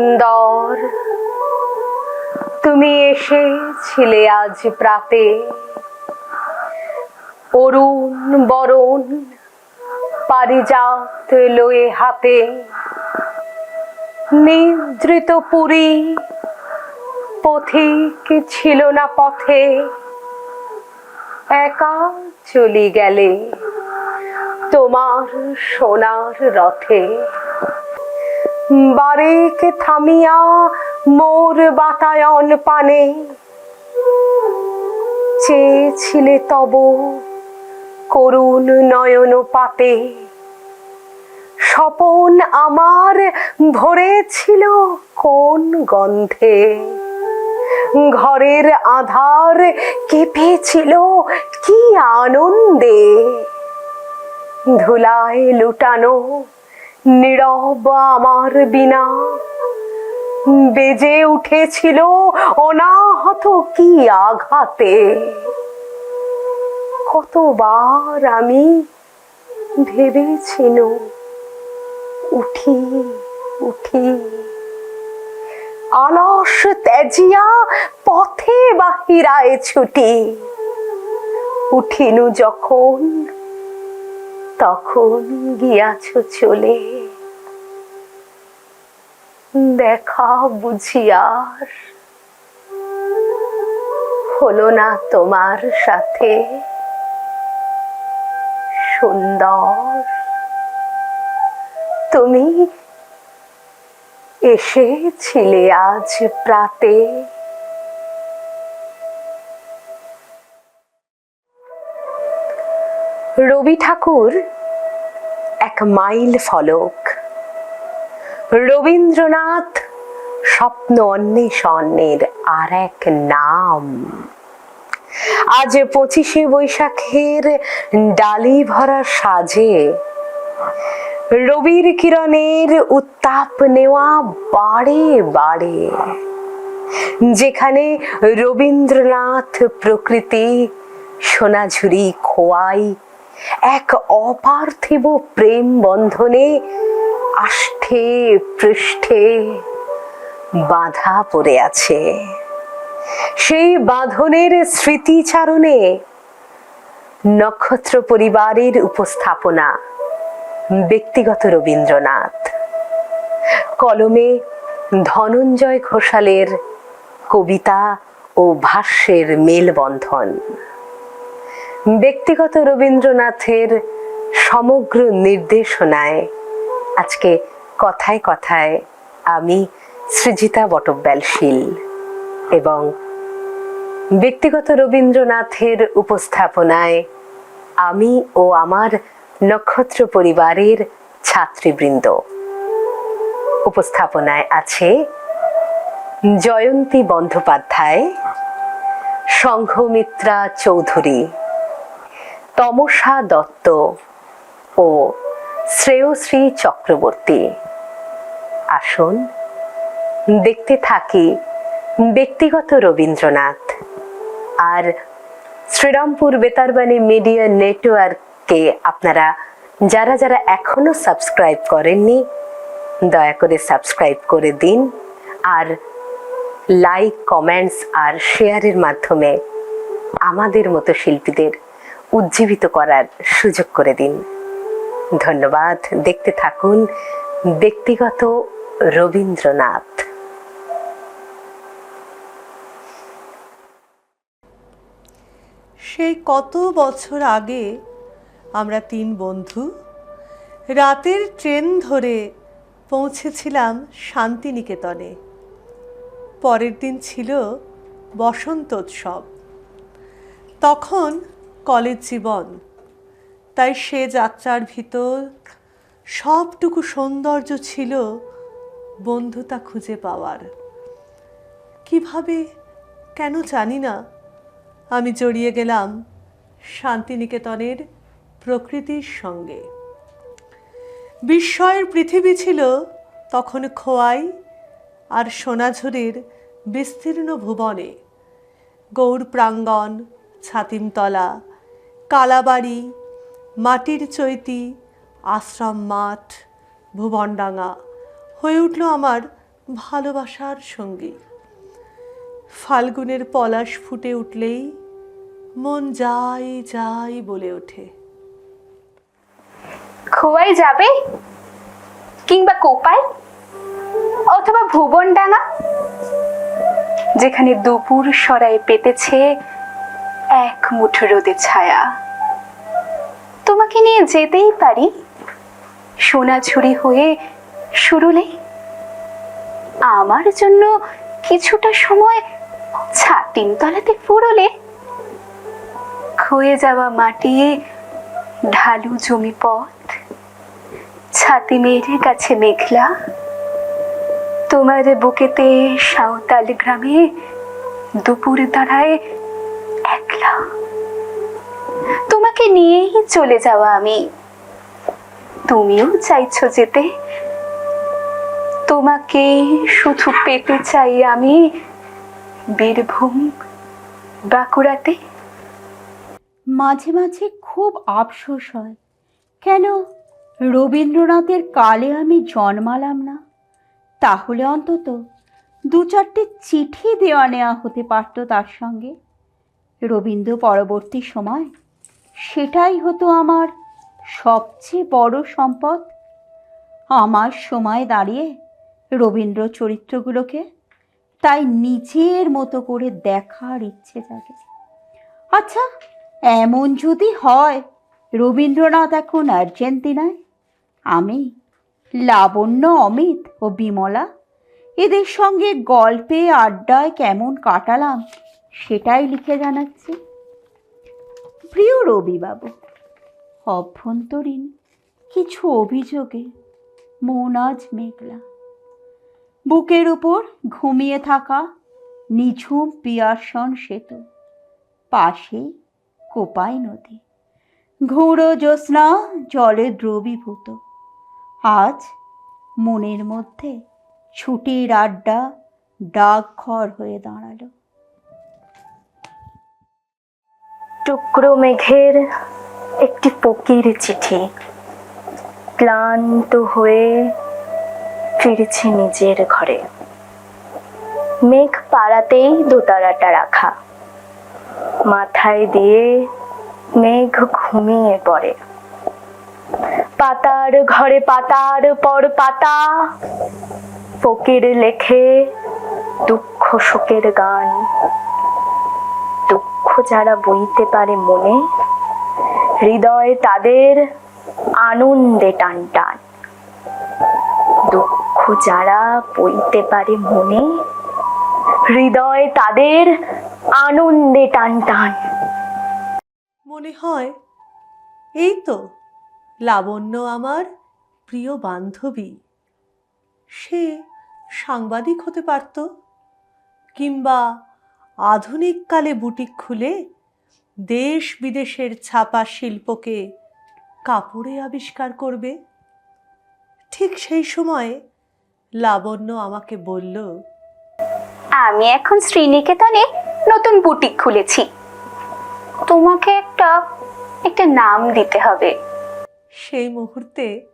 সুন্দর। তুমি এসেছিলে আজ প্রাতে। অরুণ বরণ পারিজাত লয়ে হাতে। নিদ্রিত পুরী পথিক ছিল না পথে। একা চলি গেলে তোমার সোনার রথে। বারেক থামিয়া মোর বাতায়ন পানে। চেয়েছিলে তব করুণ নয়ন পাতে। স্বপন আমার ভরেছিল কোন গন্ধে। ঘরের আধার কেঁপেছিল কি আনন্দে। ধুলায় লুটানো নীরব আমার বিনা। বেজে উঠেছিল অনাহত কি আঘাতে? কতবার আমি ভেবেছিল, উঠি উঠি। আলস ত্যাজিয়া পথে বাহিরায় ছুটি। উঠিনু যখন তখন গিয়াছ চলে। দেখা বুঝিয়ার হলো না তোমার সাথে সুন্দর। তুমি এসেছিলে আজ প্রাতে। রবি ঠাকুর এক মাইল ফলক। রবীন্দ্রনাথ স্বপ্ন অন্বেষণের আর এক নাম। আজ পঁচিশে বৈশাখের ডালি ভরা সাজে। রবির কিরণের উত্তাপ নেওয়া বাড়ে বাড়ে। যেখানে রবীন্দ্রনাথ প্রকৃতি সোনাঝুরি খোয়াই এক অপার্থিব প্রেম বন্ধনে আষ্ঠে পৃষ্ঠে বাধা পড়ে আছে। সেই বাঁধনের স্মৃতিচারণে নক্ষত্র পরিবারের উপস্থাপনা ব্যক্তিগত রবীন্দ্রনাথ। কলমে ধনঞ্জয় ঘোষালের কবিতা ও ভাষ্যের মেলবন্ধন। ব্যক্তিগত রবীন্দ্রনাথের সমগ্র নির্দেশনায়। আজকে কথায় কথায় আমি সৃজিতা বটব্যালশীল এবং ব্যক্তিগত রবীন্দ্রনাথের উপস্থাপনায় আমি ও আমার নক্ষত্র পরিবারের ছাত্রীবৃন্দ। উপস্থাপনায় আছে জয়ন্তী বন্দ্যোপাধ্যায়, সংঘমিত্রা চৌধুরী। তমসা দত্ত ও শ্রেয়শ্রী চক্রবর্তী। আসুন দেখতে থাকি ব্যক্তিগত রবীন্দ্রনাথ আর শ্রীরামপুর বেতারবাণী মিডিয়া নেটওয়ার্ককে আপনারা যারা যারা এখনও সাবস্ক্রাইব করেননি, দয়া করে সাবস্ক্রাইব করে দিন আর লাইক, কমেন্টস আর শেয়ারের মাধ্যমে আমাদের মতো শিল্পীদের উজ্জীবিত করার সুযোগ করে দিন। ধন্যবাদ। দেখতে থাকুন ব্যক্তিগত রবীন্দ্রনাথ। সেই কত বছর আগে আমরা তিন বন্ধু, রাতের ট্রেন ধরে পৌঁছেছিলাম শান্তিনিকেতনে। পরের দিন ছিল বসন্তোৎসব। তখন কলেজ জীবন। তাই সে যাত্রার ভিতর সবটুকু সৌন্দর্য ছিল বন্ধুতা খুঁজে পাওয়ার। কীভাবে কেন জানি না। আমি জড়িয়ে গেলাম শান্তিনিকেতনের প্রকৃতির সঙ্গে। বিস্ময়ের পৃথিবী ছিল তখন খোয়াই আর সোনাঝুরির বিস্তীর্ণ ভুবনে। গৌর প্রাঙ্গণ, ছাতিমতলা কালাবাড়ি, মাটির চৈতি, আশ্রম মাঠ, ভুবনডাঙ্গা হয়ে উঠল আমার ভালোবাসার সঙ্গী। ফাল্গুনের পলাশ ফুটে উঠলেই মন যাই যাই বলে ওঠে। খোয়াই যাবে? কিংবা কোপায়? অথবা ভুবনডাঙ্গা? যেখানে দুপুর সরায় পেতেছে এক মুঠো রোদের ছায়া। তোমাকে নিয়ে যেতেই পারি। সোনাঝুরি হয়ে সুরুলে আমার জন্য কিছুটা সময় ছাতিম তলাতে ফুরলে। ক্ষয়ে যাওয়া মাটি ঢালু জমি পথ। ছাতি মেয়ের কাছে মেঘলা। তোমার বুকেতে সাঁওতাল গ্রামে দুপুর দাঁড়ায় একলা তোমাকে নিয়েই চলে যাওয়া আমি। তুমিও চাইছো যেতে। তোমাকে শুধু পেতে চাই আমি বীরভূম বাঁকুড়াতে। মাঝে মাঝে খুব আফসোস হয়। কেন রবীন্দ্রনাথের কালে আমি জন্মালাম না? তাহলে অন্তত দু চারটে চিঠি দেওয়া নেওয়া হতে পারত তার সঙ্গে। রবীন্দ্র পরবর্তী সময়? সেটাই হতো আমার সবচেয়ে বড় সম্পদ। আমার সময় দাঁড়িয়ে রবীন্দ্র চরিত্রগুলোকে তাই নিজের মতো করে দেখার ইচ্ছে জাগে। আচ্ছা এমন যদি হয়, রবীন্দ্রনাথ এখন আর্জেন্টিনায়? আমি, লাবণ্য, অমিত ও বিমলা, এদের সঙ্গে গল্পে, আড্ডায় কেমন কাটালাম? সেটাই লিখে জানাচ্ছি। প্রিয় রবিবাবু, অভ্যন্তরীণ কিছু অভিযোগে মন আজ মেঘলা। বুকের উপর ঘুমিয়ে থাকা নিঝুম পিয়ারসন সেতু, পাশেই কোপাই নদী। ঘুড়ো জ্যোৎস্না জলে দ্রবীভূত। আজ মনের মধ্যে ছুটির আড্ডা, ডাকঘর হয়ে দাঁড়াল। টুকরো মেঘের একটি ফকির চিঠি। ক্লান্ত হয়ে ফিরেছি নিজের ঘরে। মেঘ পাড়াতেই দোতারাটা রাখা। মাথায় দিয়ে মেঘ ঘুমিয়ে পড়ে। পাতার ঘরে পাতার পর পাতা। ফকির লেখে দুঃখ শোকের গান। দুঃখ যারা বইতে পারে মনে, হৃদয় তাদের আনন্দে টান টান। দুঃখ যারা বইতে পারে মনে, হৃদয় তাদের আনন্দে টান টান। মনে হয়, এই তো লাবণ্য আমার প্রিয় বান্ধবী। সে সাংবাদিক হতে পারত, কিংবা আধুনিককালে বুটিক খুলে দেশ বিদেশের ছাপা শিল্পকে কাপড়ে আবিষ্কার করবে। ঠিক সেই সময়ে লাবণ্য আমাকে বলল আমি এখন শ্রীনিকেতনে নতুন বুটিক খুলেছি। তোমাকে একটা একটা নাম দিতে হবে। সেই মুহূর্তে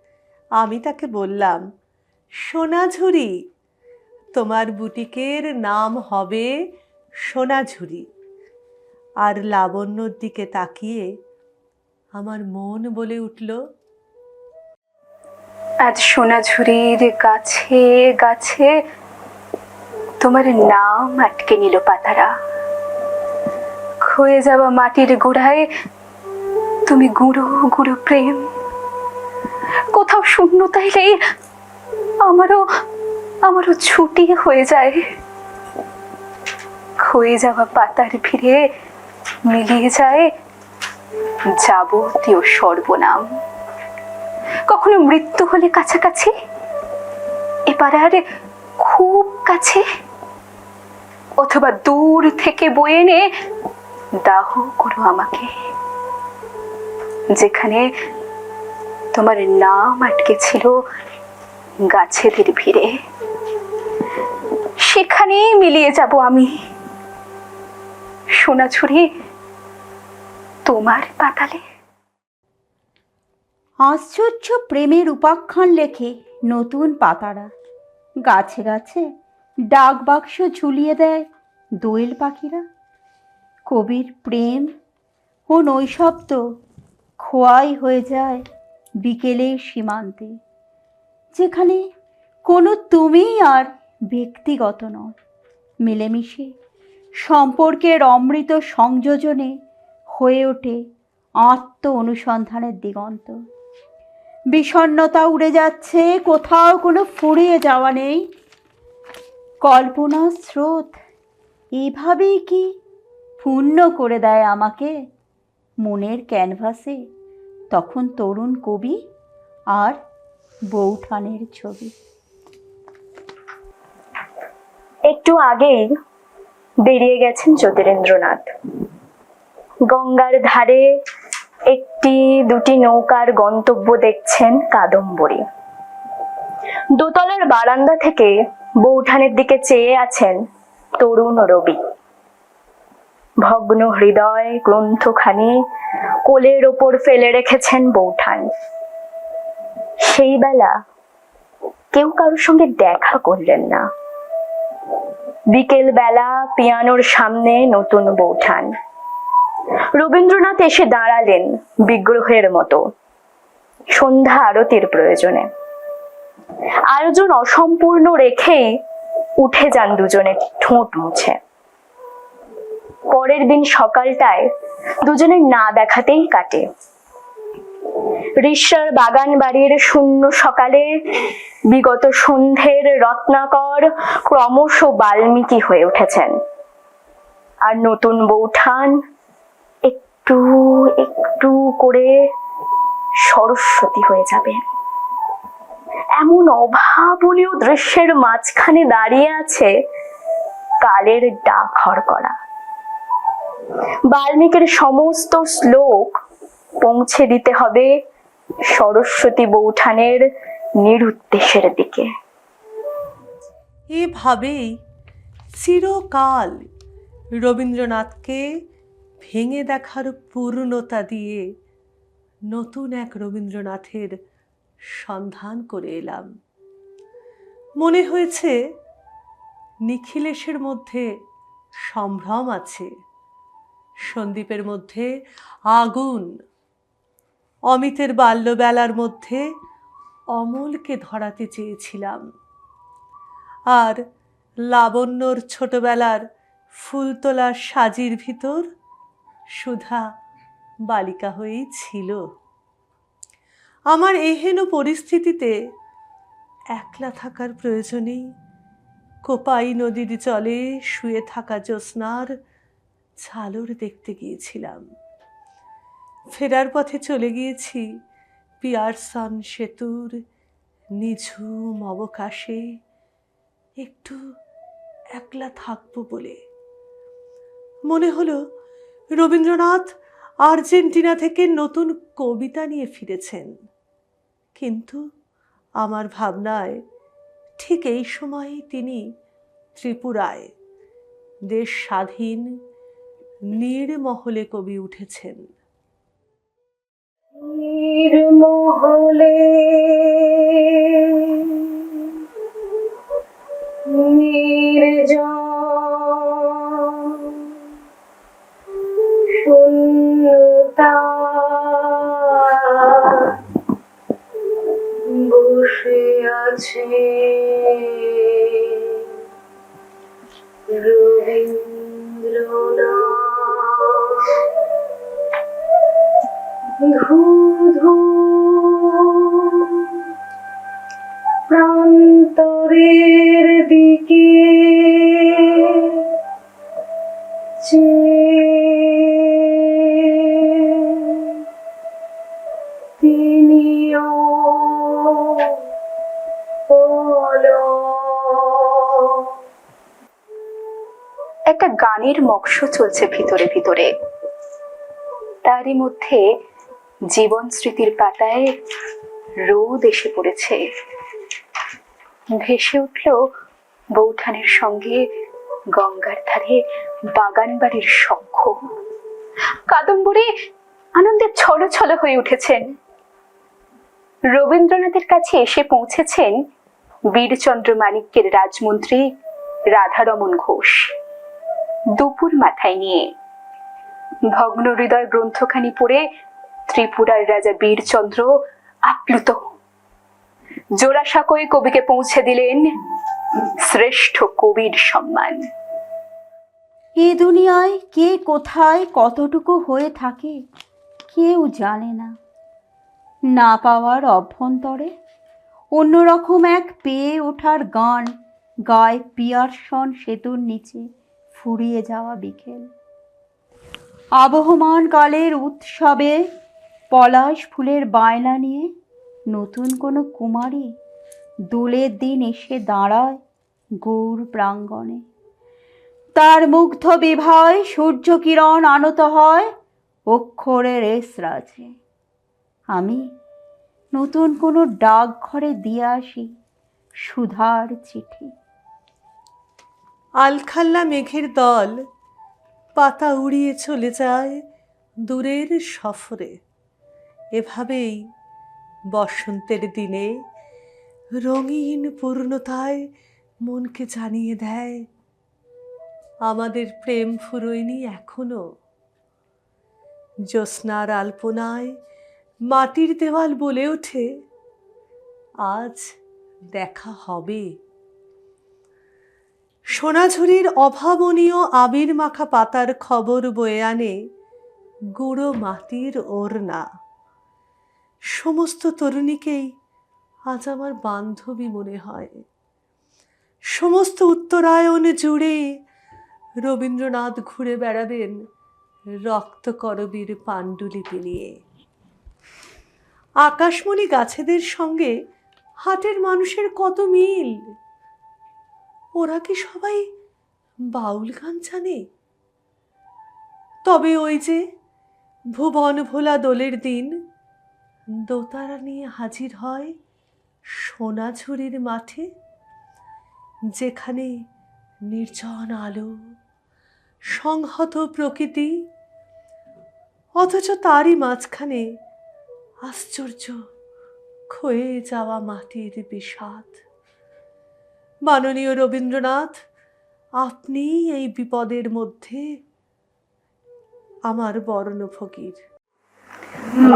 আমি তাকে বললাম সোনাঝুরি তোমার বুটিকের নাম হবে সোনাঝুরি। আর লাবণ্যর দিকে তাকিয়ে আমার মন বলে উঠল, আজ সোনাঝুরির গাছে গাছে তোমার নাম আটকে নিল পাতারা। ক্ষয়ে যাওয়া মাটির গোড়ায় তুমি গুঁড়ো গুঁড়ো প্রেম। কোথাও শূন্যতা এলেই আমারও আমারও ছুটি হয়ে যায়। ক্ষয়ে যাওয়া পাতার ভিড়ে মিলিয়ে যায় যাবতীয় সর্বনাম। কখনো মৃত্যু হলে কাছাকাছি? আর খুব কাছে? অথবা দূর থেকে বয়ে এনে দাহ করো আমাকে। যেখানে তোমার নাম আটকে ছিল গাছেদের ভিড়ে, সেখানেই মিলিয়ে যাব আমি। সোনাঝুরি তোমার পাতালে। আশ্চর্য প্রেমের উপাখ্যান লেখে নতুন পাতারা। গাছে গাছে ডাক বাক্স ঝুলিয়ে দেয় দোয়েল পাখিরা। কবির প্রেম ও নৈশব্দ খোয়াই হয়ে যায় বিকেলের সীমান্তে, যেখানে কোনো তুমিই আর ব্যক্তিগত নয়। মিলেমিশে সম্পর্কের অমৃত সংযোজনে হয়ে ওঠে আত্ম অনুসন্ধানের দিগন্ত। বিষণ্ণতা উড়ে যাচ্ছে, কোথাও কোনো ফুরিয়ে যাওয়া নেই। কল্পনার স্রোত এভাবেই কি পূর্ণ করে দেয় আমাকে? মনের ক্যানভাসে তখন তরুণ কবি আর বৌঠানের ছবি। একটু আগেই বেরিয়ে গেছেন জ্যোতিরেন্দ্রনাথ গঙ্গার ধারে একটি, দুটি নৌকার গন্তব্য দেখছেন কাদম্বরী। দোতলার বারান্দা থেকে বৌঠানের দিকে চেয়ে আছেন তরুণ রবি। ভগ্ন হৃদয় গ্রন্থখানি কোলের ওপর ফেলে রেখেছেন বৌঠান। সেই বেলা কেউ কারোর সঙ্গে দেখা করলেন না। বিকেল বেলা পিয়ানোর সামনে নতুন বৌঠান রবীন্দ্রনাথ এসে দাঁড়ালেন বিগ্রহের মতো সন্ধ্যা আরতির প্রয়োজনে। আয়োজন অসম্পূর্ণ রেখেই উঠে যান দুজনে ঠোঁট মুছে। পরের দিন সকালটায় দুজনের না দেখাতেই কাটে। ঋষার বাগান বাড়ির শূন্য সকালে বিগত সন্ধ্যের রত্নাকর ক্রমশ বাল্মীকি হয়ে উঠেছেন। আর নতুন বৌঠান একটু একটু করে সরস্বতী হয়ে যাবে। এমন অভাবনীয় দৃশ্যের মাঝখানে দাঁড়িয়ে আছে কালের ডাক হর করা বাল্মীকির সমস্ত শ্লোক পৌঁছে দিতে হবে সরস্বতী বৌঠানের নিরুদ্দেশের দিকে। এভাবেই চিরকাল রবীন্দ্রনাথকে ভেঙে দেখার পূর্ণতা দিয়ে নতুন এক রবীন্দ্রনাথের সন্ধান করে এলাম। মনে হয়েছে নিখিলেশের মধ্যে সম্ভ্রম আছে, সন্দীপের মধ্যে আগুন অমিতের বাল্যবেলার মধ্যে অমলকে ধরাতে চেয়েছিলাম। আর লাবণ্যর ছোটবেলার ফুলতোলার সাজির ভিতর সুধা বালিকা হয়েই ছিল। আমার এহেন পরিস্থিতিতে একলা থাকার প্রয়োজনেই কোপাই নদীর জলে শুয়ে থাকা জ্যোৎস্নার ঝালর দেখতে গিয়েছিলাম। ফেরার পথে চলে গিয়েছি। পিয়ারসন সেতুর নিঝুম অবকাশে একটু একলা থাকব বলে। মনে হলো রবীন্দ্রনাথ আর্জেন্টিনা থেকে নতুন কবিতা নিয়ে ফিরেছেন। কিন্তু আমার ভাবনায় ঠিক এই সময়ে তিনি ত্রিপুরায় দেশ স্বাধীন, নির্মহলে কবি উঠেছেন। নির্মহলে গানের মক্ষ চলছে ভিতরে ভিতরে। তারই মধ্যে জীবন স্মৃতির পাতায় রোদ এসে পড়েছে। ভেসে উঠল বৌঠানের সঙ্গে গঙ্গার ধারে বাগান বাড়ির শঙ্খ। কাদম্বরী আনন্দে ছলো ছলো হয়ে উঠেছেন। রবীন্দ্রনাথের কাছে এসে পৌঁছেছেন বীরচন্দ্র মাণিক্যের রাজমন্ত্রী রাধারমন ঘোষ। দুপুর মাথায় নিয়ে। ভগ্ন হৃদয় গ্রন্থখানি পড়ে ত্রিপুরার রাজা বীরচন্দ্র আপ্লুত। জোড়াসাঁকোয় কবিকে পৌঁছে দিলেন শ্রেষ্ঠ কবির সম্মান। এ দুনিয়ায় কে কোথায় কতটুকু হয়ে থাকে কেউ জানে না। না পাওয়ার অভ্যন্তরে অন্যরকম এক পেয়ে ওঠার গান গায় পিয়ারসন সেতুর নিচে। ফুরিয়ে যাওয়া বিকেল। আবহমান কালের উৎসবে পলাশ ফুলের বায়না নিয়ে নতুন কোনো কুমারী দোলের দিন এসে দাঁড়ায় গৌর প্রাঙ্গণে। তার মুগ্ধ বিভায় সূর্য কিরণ আনত হয় অক্ষরের এসরাজে আমি নতুন কোনো ডাকঘরে দিয়ে আসি সুধার চিঠি। আলখাল্লা মেঘের দল পাতা উড়িয়ে চলে যায় দূরের সফরে। এভাবেই বসন্তের দিনে রঙিন পূর্ণতায় মনকে জানিয়ে দেয় আমাদের প্রেম ফুরোয়নি এখনও। জ্যোৎস্নার আলপনায় মাটির দেওয়াল বলে ওঠে, আজ দেখা হবে। সোনাঝুরির অভাবনীয় আবির মাখা পাতার খবর বয়ে আনে গুঁড়ো মাটির ওড়না। সমস্ত তরুণীকেই আজ আমার বান্ধবী মনে হয়। সমস্ত উত্তরায়ণ জুড়ে রবীন্দ্রনাথ ঘুরে বেড়াবেন রক্তকরবীর পাণ্ডুলিপি নিয়ে। আকাশমণি গাছেদের সঙ্গে হাটের মানুষের কত মিল? ওরা কি সবাই বাউল গান জানে? তবে ওই যে ভুবন ভোলা দোলের দিন দোতারা নিয়ে হাজির হয় সোনাঝুরির মাঠে, যেখানে নির্জন আলো সংহত প্রকৃতি, অথচ তারই মাঝখানে আশ্চর্য ক্ষয়ে যাওয়া মাটির বিষাদ। মাননীয় রবীন্দ্রনাথ, আপনি এই বিপদের মধ্যে আমার বর্ণ ফকির।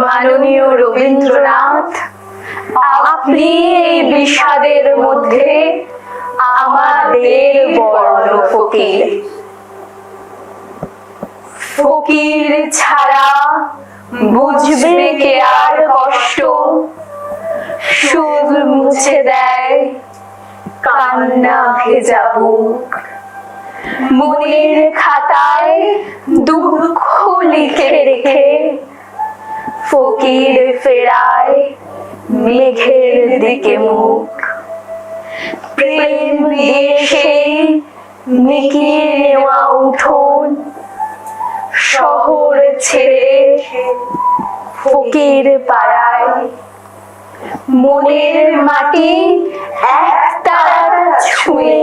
মাননীয় রবীন্দ্রনাথ, আপনি এই বিষাদের মধ্যে আমাদের বর্ণ ফকির। ফকির ছাড়া বুঝবে কে আর কষ্ট? সুর মুছে দেয় কান্না ভেজা মনের খাতায় দুঃখ লিখে রেখে, ফকির ফেরায় মেঘের দিকে মুখ। প্রেম দিয়ে সেই মিকিয়ে নেওয়া উঠোন শহর ছেড়ে ফকির পাড়ায় মনের মাটি এক তারা ছুঁয়ে,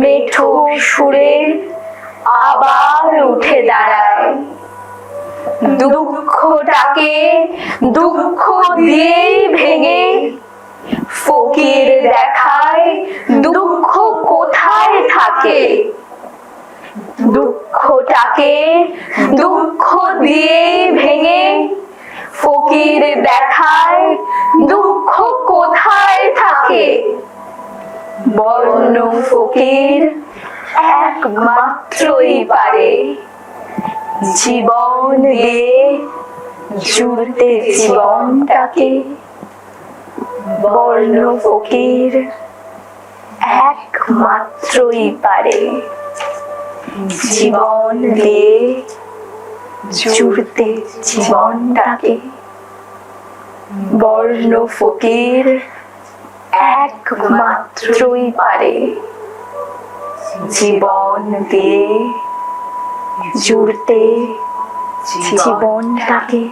মেঠো সুরে আবার উঠে দাঁড়ায়। দুঃখটাকে দুঃখ দিয়েই ভেঙে ফকির দেখায় দুঃখ কোথায় থাকে। দুঃখটাকে দুঃখ দিয়েই ভেঙে ফকির দেখায়, দুঃখ কোথায় থাকে? বর্ণ ফকির একমাত্রই পারে। জীবন জুড়তে জীবনটাকে। বর্ণ ফকির একমাত্রই পারে। জীবন দিয়ে জুড়তে জীবনটাকে। বর্ণ ফকির একমাত্রই পারে। জীবন দিয়ে জুড়তে জীবনটাকে।